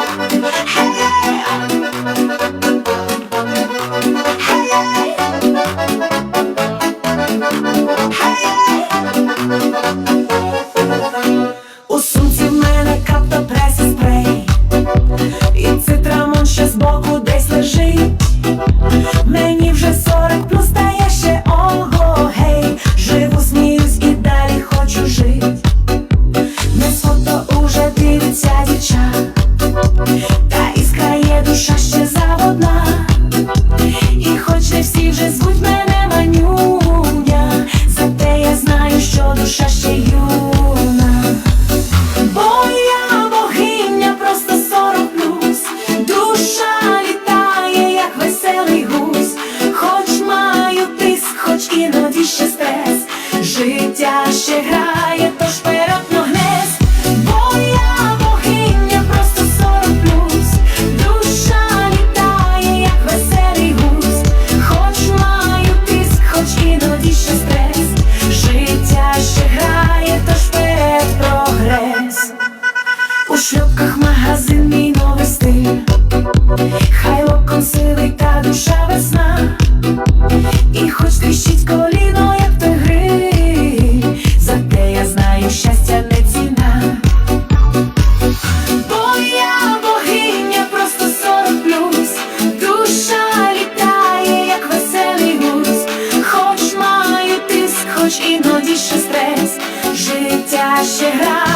Hey, ще заводна шлюпках магазин мій новий стиль Хай локон сивий та душа весна. І хоч тріщить коліно, як той гриль Зате я знаю, щастя не ціна. Бо я богиня просто 40 плюс. Душа літає, як веселий гусь. Хоч маю тиск, хоч іноді ще стрес. Життя ще грає,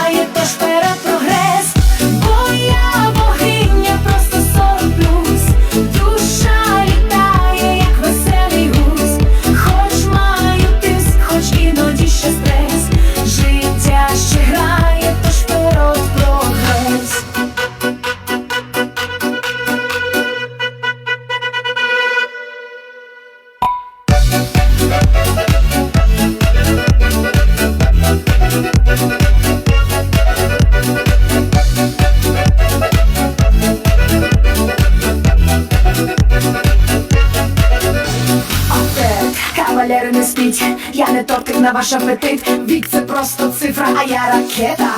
Кавалери не спіть, я не тортик на ваш апетит. Вік це просто цифра, а я ракета.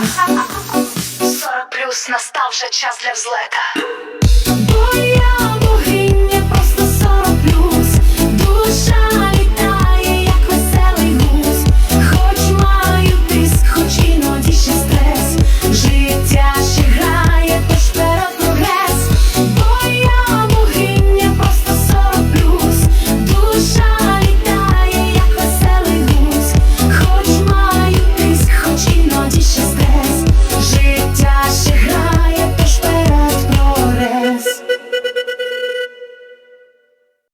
40 плюс настав вже час для взлета. Бо я